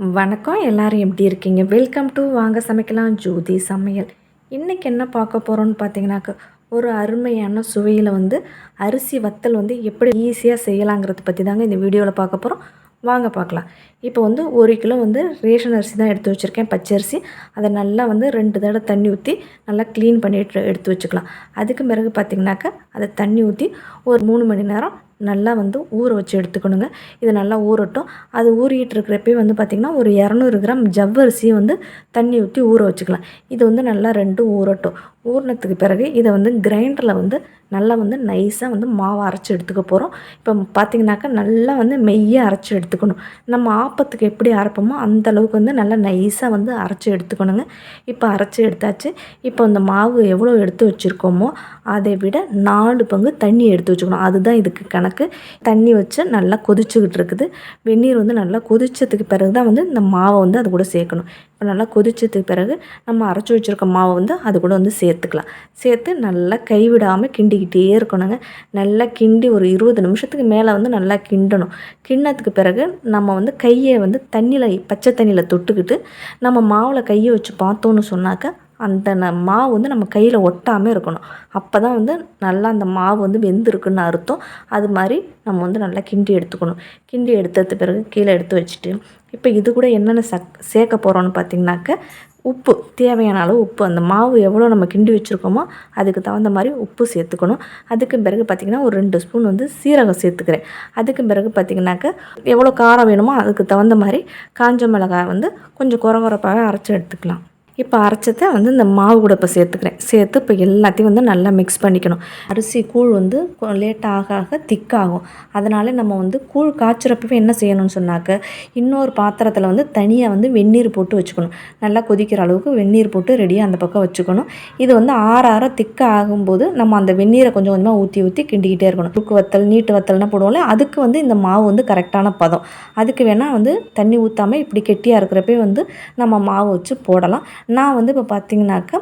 வணக்கம் எல்லாரும் எப்படி இருக்கீங்க? வெல்கம் டு வாங்க சமைக்கலாம் ஜோதி சமையல். இன்றைக்கி என்ன பார்க்க போகிறோன்னு பார்த்தீங்கன்னாக்க ஒரு அருமையான சுவையில் வந்து அரிசி வத்தல் வந்து எப்படி ஈஸியாக செய்யலாங்கிறத பற்றி தாங்க இந்த வீடியோவில் பார்க்க போகிறோம் வாங்க பார்க்கலாம். இப்போ வந்து ஒரு கிலோ வந்து ரேஷன் அரிசி தான் எடுத்து வச்சுருக்கேன் பச்சை அரிசி. அதை நல்லா வந்து ரெண்டு தடவை தண்ணி ஊற்றி நல்லா க்ளீன் பண்ணிட்டு எடுத்து வச்சுக்கலாம். அதுக்கு பிறகு பார்த்திங்கனாக்கா அதை தண்ணி ஊற்றி ஒரு மூணு மணி நேரம் நல்லா வந்து ஊற வச்சு எடுத்துக்கணுங்க. இது நல்லா ஊறட்டும். அது ஊறிட்டு இருக்கிறப்பே வந்து பார்த்திங்கன்னா ஒரு இரநூறு கிராம் ஜவ்வரிசியை வந்து தண்ணி ஊற்றி ஊற வச்சுக்கலாம். இது வந்து நல்லா ரெண்டும் ஊறட்டும். ஊறினத்துக்கு பிறகு இதை வந்து கிரைண்டரில் வந்து நல்லா வந்து நைஸாக வந்து மாவை அரைச்சி எடுத்துக்க போகிறோம் இப்போ பார்த்திங்கனாக்கா நல்லா வந்து மெய்யாக அரைச்சி எடுத்துக்கணும். நம்ம ஆப்பத்துக்கு எப்படி அரைப்போமோ அந்த அளவுக்கு வந்து நல்லா நைஸாக வந்து அரைச்சி எடுத்துக்கணுங்க. இப்போ அரைச்சி எடுத்தாச்சு. இப்போ அந்த மாவு எவ்வளோ எடுத்து வச்சுருக்கோமோ அதை விட நாலு பங்கு தண்ணி எடுத்து வச்சுக்கணும். அதுதான் இதுக்கு கணக்கு. தண்ணி வச்சு நல்லா கொதிச்சுக்கிட்டு இருக்குது. வெந்நீர் வந்து நல்லா கொதிச்சதுக்கு பிறகு தான் வந்து இந்த மாவை வந்து அது கூட சேர்க்கணும். நல்லா கொதிச்சதுக்கு பிறகு நம்ம அரைச்சி வச்சுருக்க மாவை வந்து அது கூட வந்து சேர்த்துக்கலாம். சேர்த்து நல்லா கைவிடாமல் கிண்டிக்கிட்டே இருக்கணுங்க. நல்லா கிண்டி ஒரு இருபது நிமிஷத்துக்கு மேலே வந்து நல்லா கிண்டணும். கிண்ணத்துக்கு பிறகு நம்ம வந்து கையை வந்து தண்ணியில் பச்சை தண்ணியில் தொட்டுக்கிட்டு நம்ம மாவில் கையை வச்சு பார்த்தோன்னு சொன்னாக்க அந்த ந மாவு வந்து நம்ம கையில் ஒட்டாமல் இருக்கணும். அப்போ தான் வந்து நல்லா அந்த மாவு வந்து வெந்திருக்குன்னு அர்த்தம். அது மாதிரி நம்ம வந்து நல்லா கிண்டி எடுத்துக்கணும். கிண்டி எடுத்தது பிறகு கீழே எடுத்து வச்சுட்டு இப்போ இது கூட என்னென்ன சக் சேர்க்க போகிறோன்னு பார்த்திங்கனாக்க உப்பு தேவையான அளவு உப்பு. அந்த மாவு எவ்வளோ நம்ம கிண்டி வச்சுருக்கோமோ அதுக்கு தகுந்த மாதிரி உப்பு சேர்த்துக்கணும். அதுக்கு பிறகு பார்த்திங்கன்னா ஒரு ரெண்டு ஸ்பூன் வந்து சீரகம் சேர்த்துக்கிறேன். அதுக்கு பிறகு பார்த்திங்கனாக்க எவ்வளோ காரம் வேணுமோ அதுக்கு தகுந்த மாதிரி காஞ்ச மிளகாய் வந்து கொஞ்சம் குறகுறப்பாகவே அரைச்சி எடுத்துக்கலாம். இப்போ அரைச்சதை வந்து இந்த மாவு கூட இப்போ சேர்த்துக்கிறேன். சேர்த்து இப்போ எல்லாத்தையும் வந்து நல்லா மிக்ஸ் பண்ணிக்கணும். அரிசி கூழ் வந்து லேட் ஆக ஆக திக்காகும். அதனால் நம்ம வந்து கூழ் காய்ச்சிறப்பவே என்ன செய்யணும்னு சொன்னாக்க இன்னொரு பாத்திரத்தில் வந்து தனியாக வந்து வெந்நீர் போட்டு வச்சுக்கணும். நல்லா கொதிக்கிற அளவுக்கு வெந்நீர் போட்டு ரெடியாக அந்த பக்கம் வச்சுக்கணும். இது வந்து ஆற ஆற திக்க ஆகும்போது நம்ம அந்த வெந்நீரை கொஞ்சம் கொஞ்சமாக ஊற்றி ஊற்றி கிண்டிக்கிட்டே இருக்கணும். துக்கு வத்தல் நீட்டு வத்தல்னா போடுவோம்ல அதுக்கு வந்து இந்த மாவு வந்து கரெக்டான பதம். அதுக்கு வேணால் வந்து தண்ணி ஊற்றாமல் இப்படி கெட்டியாக இருக்கிறப்பே வந்து நம்ம மாவு வச்சு போடலாம். நான் வந்து இப்போ பார்த்தீங்கன்னாக்கா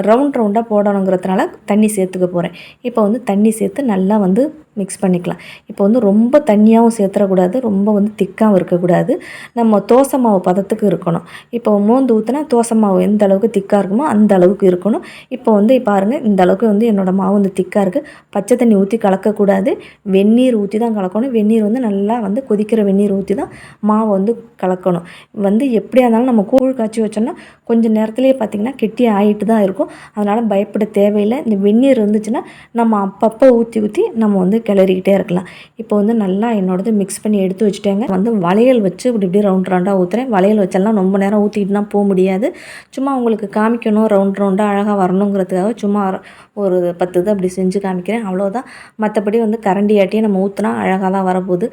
ரவுண்ட் ரவுண்டாக போடணுங்கிறதுனால தண்ணி சேர்த்துக்க போகிறேன் இப்போ வந்து தண்ணி சேர்த்து நல்லா வந்து மிக்ஸ் பண்ணிக்கலாம். இப்போ வந்து ரொம்ப தண்ணியாகவும் சேர்த்துடக்கூடாது ரொம்ப வந்து திக்காகவும் இருக்கக்கூடாது. நம்ம தோசை மாவு பதத்துக்கு இருக்கணும். இப்போ மோந்து ஊற்றினா தோசை மாவு எந்த அளவுக்கு திக்காக இருக்குமோ அந்த அளவுக்கு இருக்கணும். இப்போ வந்து பாருங்கள் இந்த அளவுக்கு வந்து என்னோடய மாவு வந்து திக்காக இருக்குது பச்சை தண்ணி ஊற்றி கலக்கக்கூடாது. வெந்நீர் ஊற்றி தான் கலக்கணும். வெந்நீர் வந்து நல்லா வந்து கொதிக்கிற வெந்நீர் ஊற்றி தான் மாவை வந்து கலக்கணும். வந்து எப்படியா இருந்தாலும் நம்ம கூழ் காய்ச்சி வச்சோம்னா கொஞ்சம் நேரத்துலேயே பார்த்திங்கன்னா கெட்டி ஆகிட்டு தான் இருக்கும். அதனால் பயப்பட தேவையில்லை. இந்த வெந்நீர் இருந்துச்சுன்னா நம்ம அப்பப்போ ஊற்றி ஊற்றி நம்ம வந்து கிளறிக்கிட்டே இருக்கலாம். இப்போ வந்து நல்லா என்னோடது மிக்ஸ் பண்ணி எடுத்து வச்சுட்டேங்க. வந்து வளையல் வச்சு இப்படி இப்படி ரவுண்ட் ரவுண்டாக ஊற்றுறேன் வளையல் வச்செல்லாம் ரொம்ப நேரம் ஊற்றிட்டுனா போக முடியாது. சும்மா உங்களுக்கு காமிக்கணும் ரவுண்ட் ரவுண்டாக அழகாக வரணுங்கிறதுக்காக சும்மா ஒரு பத்து இது அப்படி செஞ்சு காமிக்கிறேன். அவ்வளோதான் மற்றபடி வந்து கரண்டி ஆட்டியை நம்ம ஊற்றினா அழகாக தான் வரப்போகுது.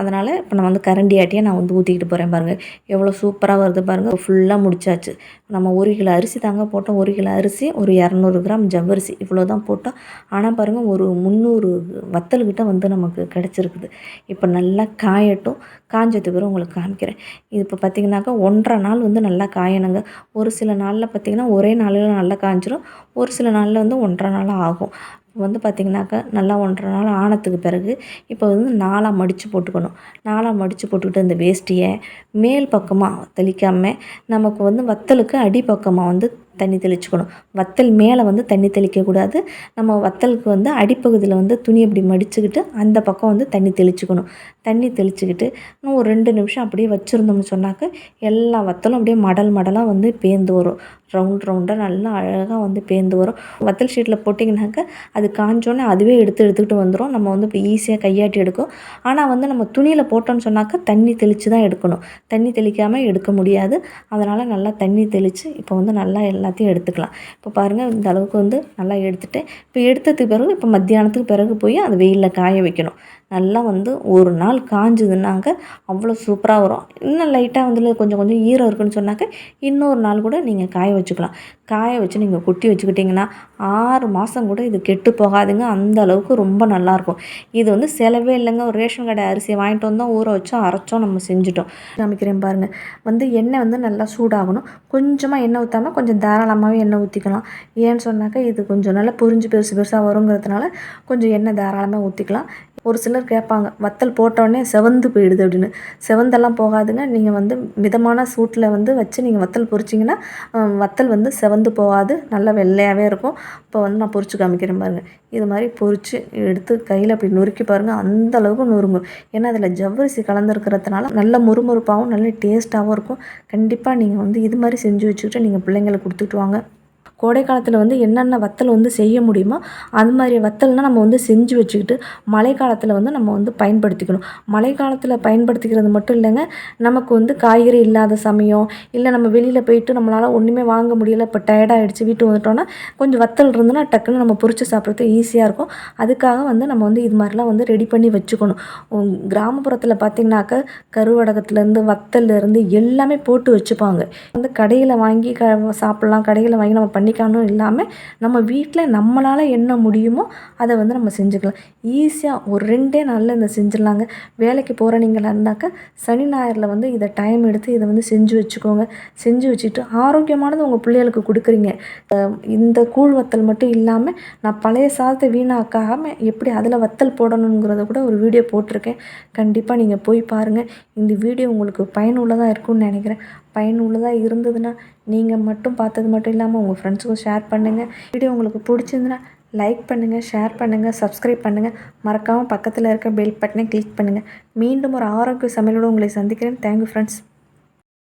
அதனால் இப்போ நான் வந்து கரண்டி ஆட்டியை நான் வந்து ஊற்றிக்கிட்டு போகிறேன் பாருங்கள் எவ்வளோ சூப்பராக வருது பாருங்கள் ஃபுல்லாக முடிச்சாச்சு. நம்ம ஒரு கிலோ அரிசி தாங்க போட்டோம். ஒரு கிலோ அரிசி ஒரு இரநூறு கிராம் ஜவ்வரிசி இவ்வளோ தான் போட்டோம். ஆனால் பாருங்கள் ஒரு முந்நூறு வத்தல்கிட்ட வந்து நமக்கு கிடச்சிருக்குது. இப்போ நல்லா காயட்டும். காஞ்சது பிறகு உங்களுக்கு காமிக்கிறேன். இது இப்போ பார்த்திங்கனாக்கா ஒன்றரை நாள் வந்து நல்லா காயணுங்க. ஒரு சில நாளில் பார்த்திங்கன்னா ஒரே நாளில் நல்லா காய்ஞ்சிரும் ஒரு சில நாளில் வந்து ஒன்றரை நாள் ஆகும். வந்து பார்த்திங்கனாக்கா நல்லா ஒன்றரை நாள் ஆனத்துக்கு பிறகு இப்போ வந்து நாலாக மடித்து போட்டுக்கணும். நாலாக மடித்து போட்டுக்கிட்டு இந்த வேஷ்டியை மேல் பக்கமாக தெளிக்காமல் நமக்கு வந்து வத்தலுக்கு அடிப்பக்கமாக வந்து தண்ணி தெளிச்சுக்கணும். வத்தல் மேலே வந்து தண்ணி தெளிக்கக்கூடாது. நம்ம வத்தலுக்கு வந்து அடிப்பகுதியில் வந்து துணி அப்படி மடிச்சுக்கிட்டு அந்த பக்கம் வந்து தண்ணி தெளிச்சுக்கணும். தண்ணி தெளிச்சுக்கிட்டு இன்னும் ஒரு ரெண்டு நிமிஷம் அப்படியே வச்சுருந்தோம்னு சொன்னாக்க எல்லா வத்தலும் அப்படியே மடல் மடலாக வந்து பேர்ந்து வரும். ரவுண்ட் ரவுண்டாக நல்லா அழகாக வந்து பேர்ந்து வரும். வத்தல் ஷீட்டில் போட்டிங்கனாக்க அது காஞ்சோன்னே அதுவே எடுத்து எடுத்துக்கிட்டு வந்துடும் நம்ம வந்து இப்போ ஈஸியாக கையாட்டி எடுக்கும். ஆனால் வந்து நம்ம துணியில் போட்டோம்னு சொன்னாக்கா தண்ணி தெளித்து தான் எடுக்கணும். தண்ணி தெளிக்காமல் எடுக்க முடியாது. அதனால் நல்லா தண்ணி தெளித்து இப்போ வந்து நல்லா எல்லாத்தையும் எடுத்துக்கலாம். இப்போ பாருங்கள் இந்த அளவுக்கு வந்து நல்லா எடுத்துகிட்டு இப்போ எடுத்ததுக்கு பிறகு இப்போ மத்தியானத்துக்கு பிறகு போய் அது வெயிலில் காய வைக்கணும். நல்லா வந்து ஒரு நாள் காஞ்சதுன்னாங்க அவ்வளோ சூப்பராக வரும். இன்னும் லைட்டாக வந்து கொஞ்சம் கொஞ்சம் ஈரம் இருக்குன்னு சொன்னாக்க இன்னொரு நாள் கூட நீங்கள் காய வச்சுக்கலாம். காய வச்சு நீங்கள் கொட்டி வச்சுக்கிட்டிங்கன்னா ஆறு மாதம் கூட இது கெட்டு போகாதுங்க. அந்த அளவுக்கு ரொம்ப நல்லாயிருக்கும். இது வந்து செலவே இல்லைங்க. ஒரு ரேஷன் கடை அரிசியை வாங்கிட்டு வந்தோம் ஊற வச்சோம் அரைச்சோம் நம்ம செஞ்சுட்டோம். காமிக்கிறேன் பாருங்கள் வந்து எண்ணெய் வந்து நல்லா சூடாகணும். கொஞ்சமாக எண்ணெய் ஊற்றாமல் கொஞ்சம் தாராளமாகவே எண்ணெய் ஊற்றிக்கலாம் ஏன்னு சொன்னாக்கா இது கொஞ்சம் நல்லா புரிஞ்சு பெருசு பெருசாக வருங்கிறதுனால கொஞ்சம் எண்ணெய் தாராளமாக ஊற்றிக்கலாம் ஒரு சிலர் கேட்பாங்க வத்தல் போட்டோடனே செவந்து போயிடுது அப்படின்னு. செவந்தெல்லாம் போகாதுங்க. நீங்கள் வந்து மிதமான சூட்டில் வந்து வச்சு நீங்கள் வத்தல் பொரிச்சிங்கன்னா வத்தல் வந்து செவந்து போகாது. நல்லா வெள்ளையாகவே இருக்கும். இப்போ வந்து நான் பொரிச்சு காமிக்கிறேன் பாருங்கள் இது மாதிரி பொரிச்சு எடுத்து கையில் அப்படி நொறுக்கி பாருங்கள் அந்த அளவுக்கு நொறுங்கும். ஏன்னா அதில் ஜவ்வரிசி கலந்துருக்கிறதுனால நல்ல முறுமுறுப்பாகவும் நல்ல டேஸ்ட்டாகவும் இருக்கும். கண்டிப்பாக நீங்கள் வந்து இது மாதிரி செஞ்சு வச்சுக்கிட்டு நீங்கள் பிள்ளைங்களுக்கு கொடுத்துட்டு வாங்க. கோடை காலத்தில் வந்து என்னென்ன வத்தல் வந்து செய்ய முடியுமோ அது மாதிரி வத்தல்னால் நம்ம வந்து செஞ்சு வச்சுக்கிட்டு மழை காலத்தில் வந்து நம்ம வந்து பயன்படுத்திக்கணும். மழை காலத்தில் பயன்படுத்திக்கிறது மட்டும் இல்லைங்க நமக்கு வந்து காய்கறி இல்லாத சமயம் இல்லை நம்ம வெளியில் போயிட்டு நம்மளால் ஒன்றுமே வாங்க முடியல இப்போ டயர்டாகிடுச்சு வீட்டு வந்துட்டோன்னா கொஞ்சம் வத்தல் இருந்துன்னா டக்குன்னு நம்ம பொறிச்சு சாப்பிட்றது ஈஸியாக இருக்கும். அதுக்காக வந்து நம்ம வந்து இது மாதிரிலாம் வந்து ரெடி பண்ணி வச்சுக்கணும். கிராமப்புறத்தில் பார்த்திங்கனாக்க கருவடகத்துலேருந்து வத்தல்லேருந்து எல்லாமே போட்டு வச்சுப்பாங்க. வந்து கடையில் வாங்கி க சாப்பிட்லாம் கடையில் வாங்கி நம்ம பண்ணி பண்ணிக்கணும் இல்லாமல் நம்ம வீட்டில் நம்மளால் என்ன முடியுமோ அதை வந்து நம்ம செஞ்சுக்கலாம். ஈஸியாக ஒரு ரெண்டே நாளில் இந்த செஞ்சிடலாங்க. வேலைக்கு போகிற நீங்களா இருந்தாக்கா சனி ஞாயிறில் வந்து இதை டைம் எடுத்து இதை வந்து செஞ்சு வச்சுக்கோங்க. செஞ்சு வச்சுட்டு ஆரோக்கியமானது உங்கள் பிள்ளைகளுக்கு கொடுக்குறீங்க. இந்த கூழ் வத்தல் மட்டும் இல்லாமல் நான் பழைய சாதத்தை வீணாக்காமல் எப்படி அதில் வத்தல் போடணுங்கிறத கூட ஒரு வீடியோ போட்டிருக்கேன். கண்டிப்பாக நீங்கள் போய் பாருங்கள் இந்த வீடியோ உங்களுக்கு பயனுள்ளதாக இருக்கும்னு நினைக்கிறேன். பயனுள்ளதாக இருந்ததுன்னா நீங்கள் மட்டும் பார்த்தது மட்டும் இல்லாமல் உங்கள் ஃப்ரெண்ட்ஸுக்கும் ஷேர் பண்ணுங்கள். வீடியோ உங்களுக்கு பிடிச்சிருந்துன்னா லைக் பண்ணுங்கள் ஷேர் பண்ணுங்கள் சப்ஸ்கிரைப் பண்ணுங்கள். மறக்காமல் பக்கத்தில் இருக்க பெல் பட்டனை கிளிக் பண்ணுங்கள். மீண்டும் ஒரு ஆரோக்கிய சமையலோடு உங்களை சந்திக்கிறேன். Thank you friends